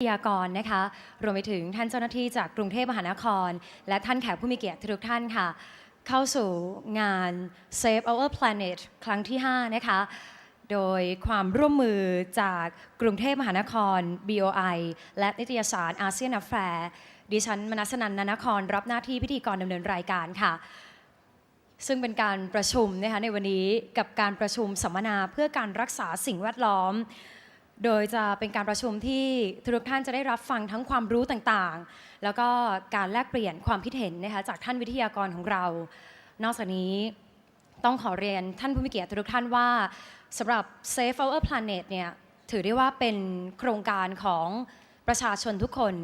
วิทยากรนะคะรวมไปถึงท่านเจ้าหน้าที่จากกรุงเทพมหานคร และท่านแขกผู้มีเกียรติทุกท่านค่ะ เข้าสู่งาน Save Our Planet ครั้งที่ 5 นะคะ โดยความร่วมมือจากกรุงเทพมหานคร BOI และนิตยสารอาเซียนแฟร์ดิฉันมนัสนันนานคร รับหน้าที่พิธีกรดำเนินรายการค่ะ ซึ่งเป็นการประชุมนะคะในวันนี้กับการประชุมสัมมนาเพื่อการรักษาสิ่งแวดล้อม โดยจะเป็นการประชุมที่ทุกท่านจะได้รับฟังทั้งความรู้ต่างๆ แล้วก็การแลกเปลี่ยนความคิดเห็นนะคะจากท่านวิทยากรของเรา นอกจากนี้ต้องขอเรียนท่านผู้มีเกียรติทุกท่านว่าสำหรับ Save Our Planet เนี่ยถือได้ว่าเป็นโครงการของประชาชนทุกคน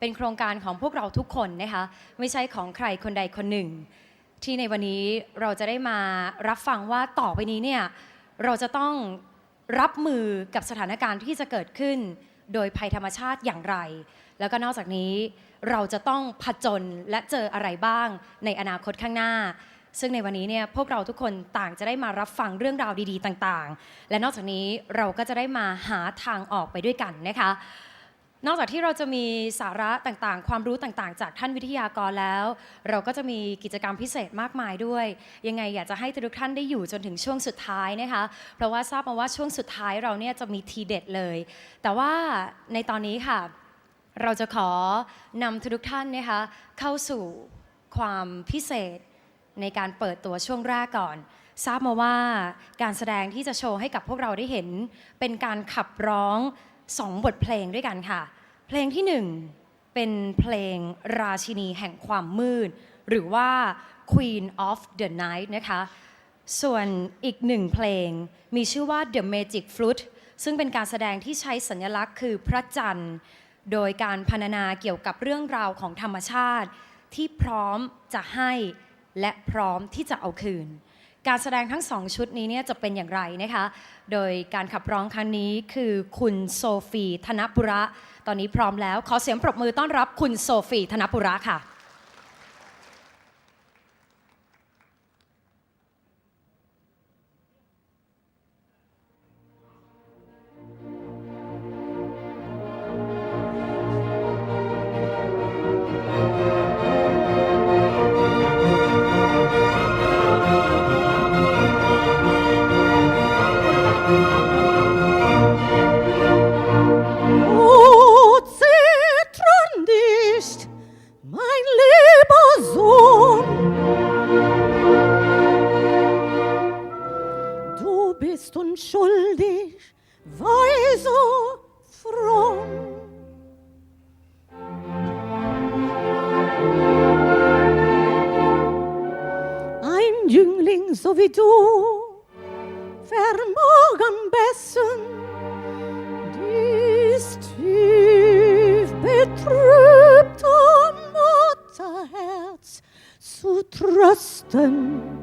เป็นโครงการของพวกเราทุกคนนะคะไม่ใช่ของใครคนใดคนหนึ่ง ที่ในวันนี้เราจะได้มารับฟังว่าต่อไปนี้เนี่ยเราจะต้อง รับมือกับสถานการณ์ที่จะเกิดขึ้น โดยภัยธรรมชาติอย่างไร แล้วก็นอกจากนี้เราจะต้องผจญและเจออะไรบ้างในอนาคตข้างหน้า ซึ่งในวันนี้เนี่ยพวกเราทุกคนต่างจะได้มารับฟังเรื่องราวดีๆ ต่างๆ และนอกจากนี้เราก็จะได้มาหาทางออกไปด้วยกันนะคะ นอกจากที่เราจะมีสาระต่างๆ ความรู้ต่างๆ จากท่านวิทยากรแล้ว เราก็จะมีกิจกรรมพิเศษมากมายด้วย ยังไงอยากจะให้ทุกท่านได้อยู่จนถึงช่วงสุดท้ายนะคะ เพราะว่าทราบมาว่าช่วงสุดท้ายเราเนี่ยจะมีทีเด็ดเลย แต่ว่าในตอนนี้ค่ะ เราจะขอนำทุกท่านนะคะเข้าสู่ความพิเศษในการเปิดตัวช่วงแรกก่อน ทราบมาว่าการแสดงที่จะโชว์ให้กับพวกเราได้เห็น เป็นการขับร้อง สองบทเพลงด้วยกันค่ะ เพลงที่หนึ่งเป็นเพลงราชินีแห่งความมืด หรือว่า Queen of the Night นะคะ ส่วนอีกหนึ่งเพลงมีชื่อว่า The Magic Flute ซึ่งเป็นการแสดงที่ใช้สัญลักษณ์คือพระจันทร์ โดยการพรรณนาเกี่ยวกับเรื่องราวของธรรมชาติ ที่พร้อมจะให้และพร้อมที่จะเอาคืน การแสดงทั้งสองชุดนี้เนี่ยจะเป็นอย่างไรนะคะ โดยการขับร้องครั้งนี้คือคุณโซฟีธนปุระ ตอนนี้พร้อมแล้ว ขอเสียงปรบมือต้อนรับคุณโซฟีธนปุระค่ะ trust them.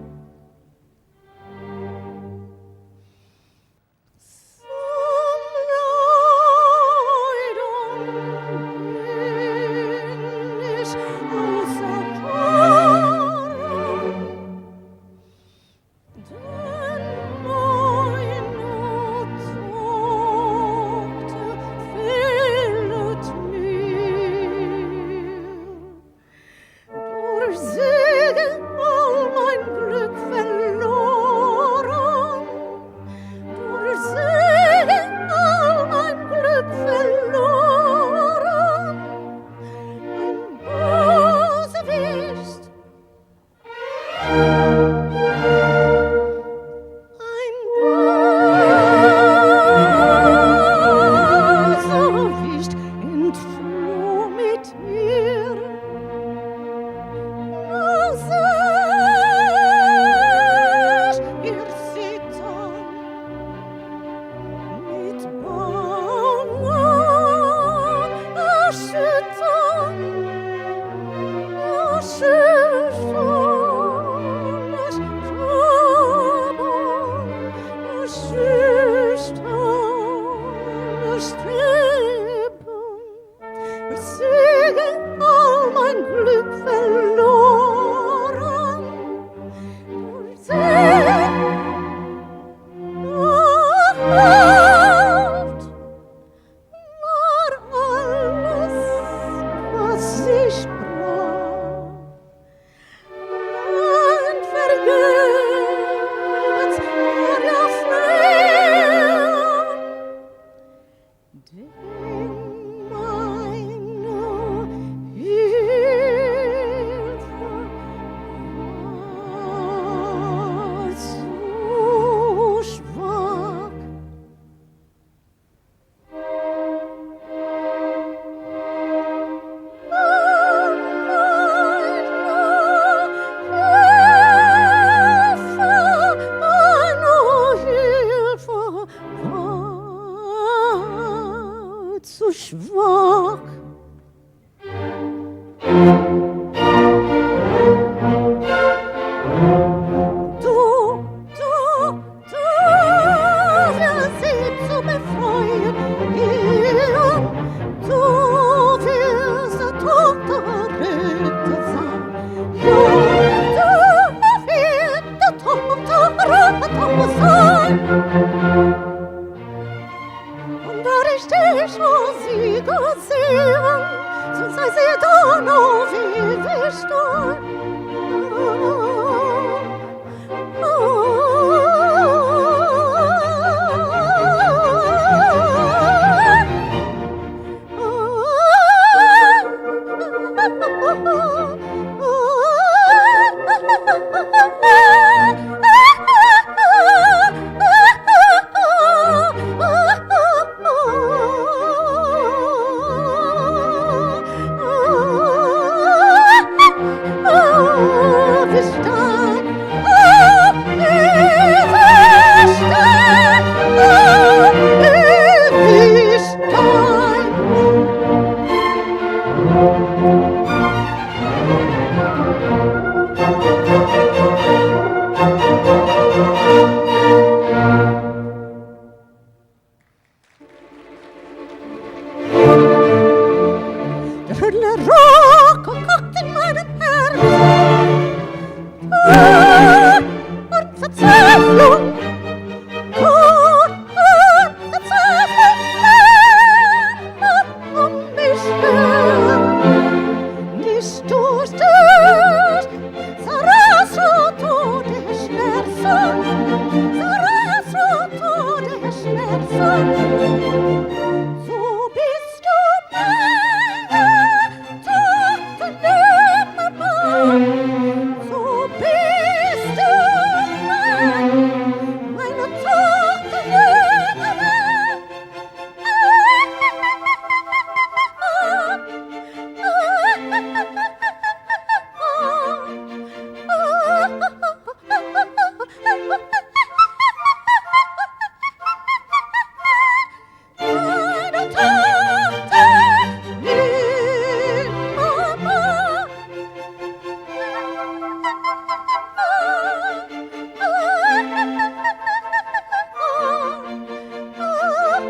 Música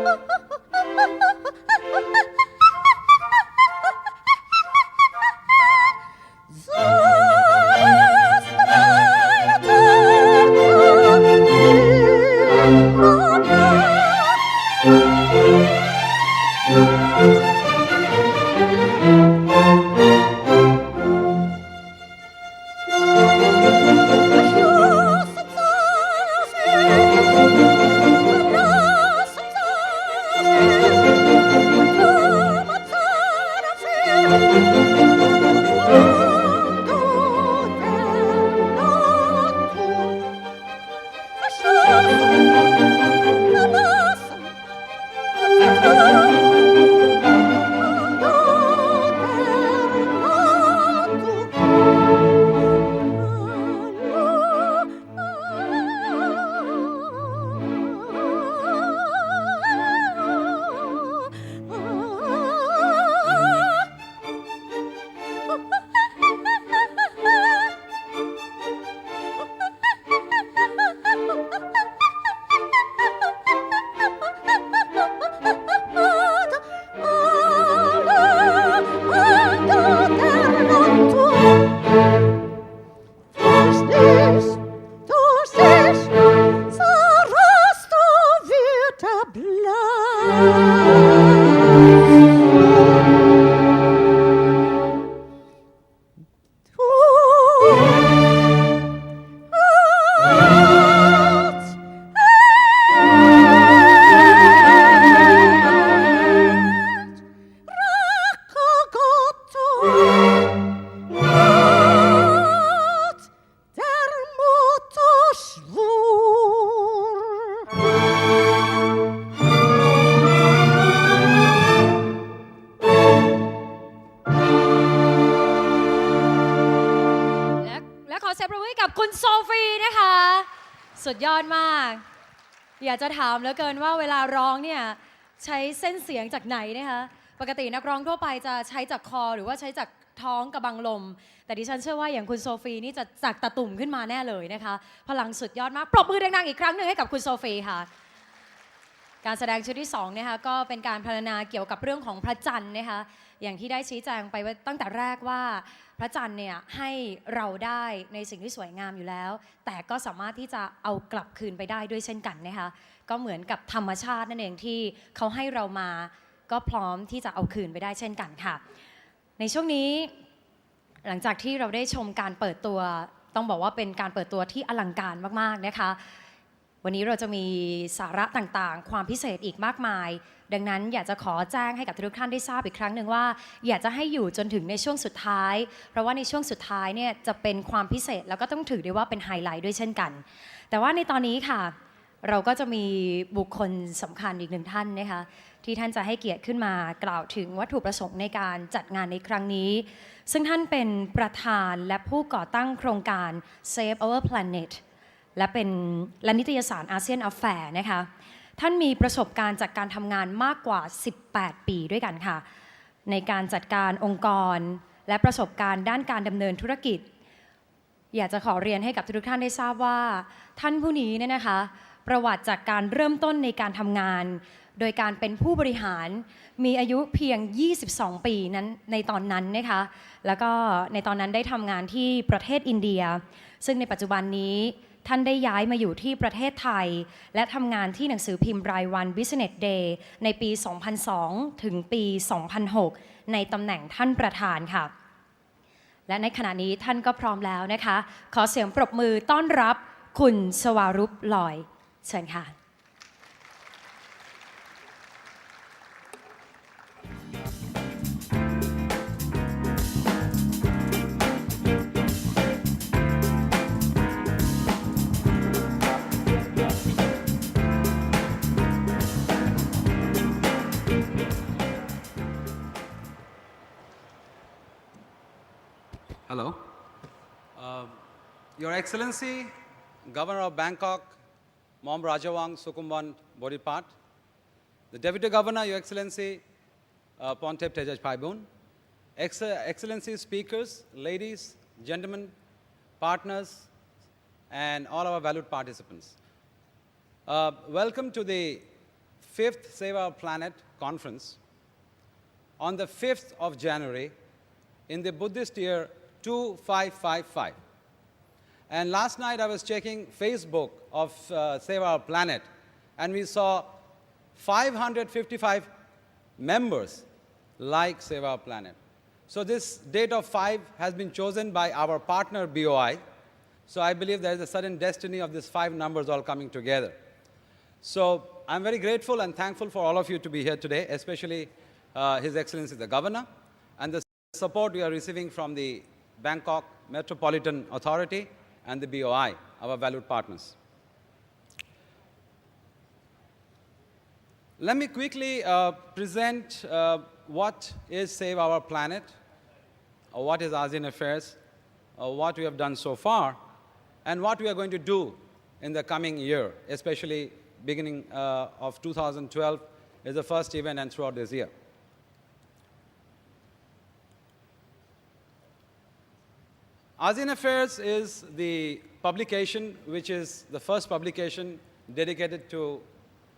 哈哈哈哈哈哈哈哈哈哈哈 Yes. อยากจะถามเหลือเกินว่าเวลาร้องเนี่ยใช้เส้นเสียงจากไหนนะคะปกตินักร้องทั่วไปจะใช้จากคอหรือว่าใช้จากท้องกับบังลม แต่ดิฉันเชื่อว่าอย่างคุณโซฟีนี่จะจากตะตุ่มขึ้นมาแน่เลยนะคะ พลังสุดยอดมากปรบมือดังๆอีกครั้งหนึ่งให้กับคุณโซฟีค่ะการแสดงชุดที่2นะคะก็เป็นการพรรณนาเกี่ยวกับเรื่องของพระจันทร์นะคะ อย่างที่ได้ชี้แจงไปว่าตั้งแต่แรกว่า พระจันทร์เนี่ยให้เราได้ในสิ่งที่สวยงามอยู่แล้ว แต่ก็สามารถที่จะเอากลับคืนไปได้ด้วยเช่นกันนะคะก็เหมือนกับธรรมชาตินั่นเองที่เขาให้เรามาก็พร้อมที่จะเอาคืนไปได้เช่นกันค่ะ ในช่วงนี้หลังจากที่เราได้ชมการเปิดตัว ต้องบอกว่าเป็นการเปิดตัวที่อลังการมากๆนะคะ วันนี้เราจะมีสาระต่างๆ ความพิเศษอีกมากมาย ดังนั้นอยากจะขอแจ้งให้กับทุกท่านได้ทราบอีกครั้งหนึ่งว่า อยากจะให้อยู่จนถึงในช่วงสุดท้าย เพราะว่าในช่วงสุดท้ายเนี่ยจะเป็นความพิเศษแล้วก็ต้องถือได้ว่าเป็นไฮไลท์ด้วยเช่นกัน แต่ว่าในตอนนี้ค่ะ เราก็จะมีบุคคลสำคัญอีกหนึ่งท่านนะคะที่ท่านจะให้เกียรติขึ้นมากล่าวถึงวัตถุประสงค์ในการจัดงานในครั้งนี้ ซึ่งท่านเป็นประธานและผู้ก่อตั้งโครงการ Save Our Planet และเป็นและนิตยสารอาเซียน a อ f แฟร์นะคะท่านมีประสบการณ์จากการทำงานมากกว่า 18 ปีด้วยกันค่ะ ในการจัดการองค์กร และประสบการณ์ด้านการดำเนินธุรกิจ อยากจะขอเรียนให้กับทุกท่านได้ทราบว่า ท่านผู้นี้เนี่ยนะคะ ประวัติจากการเริ่มต้นในการทำงาน โดยการเป็นผู้บริหารมีอายุเพียง 22 ปีนั้นในตอนนั้นนะคะ แล้วก็ในตอนนั้นได้ทำงานที่ประเทศอินเดีย ซึ่งในปัจจุบันนี้ ท่านได้ย้ายมาอยู่ที่ประเทศไทย และทำงานที่หนังสือพิมพ์รายวัน Business Day ในปี 2002 ถึงปี 2006 ในตำแหน่งท่านประธานค่ะ และในขณะนี้ท่านก็พร้อมแล้วนะคะ ขอเสียงปรบมือต้อนรับคุณสวารุปลอย เชิญค่ะ Your Excellency, Governor of Bangkok, Mom Rajawang Sukumban Bodipat, the Deputy Governor, Your Excellency, uh, Pontep Tejaj Paibun, Ex- Excellency speakers, ladies, gentlemen, partners, and all our valued participants. Uh, welcome to the fifth Save Our Planet conference on the 5th of January in the Buddhist year 2555. And last night I was checking Facebook of uh, Save Our Planet, and we saw 555 members like Save Our Planet. So this date of five has been chosen by our partner BOI. So I believe there is a certain destiny of these five numbers all coming together. So I'm very grateful and thankful for all of you to be here today, especially uh, His Excellency the Governor, and the support we are receiving from the Bangkok Metropolitan Authority and the BOI, our valued partners. Let me quickly uh, present uh, what is Save Our Planet, or what is ASEAN Affairs, or what we have done so far, and what we are going to do in the coming year, especially beginning uh, of 2012 is the first event and throughout this year. ASEAN Affairs is the publication which is the first publication dedicated to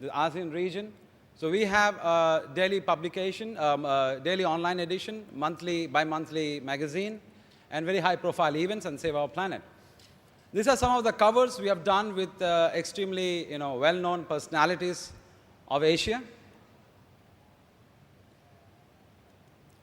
the ASEAN region. So we have a daily publication, um, a daily online edition, monthly, bi-monthly magazine, and very high-profile events and Save Our Planet. These are some of the covers we have done with uh, extremely you know, well-known personalities of Asia.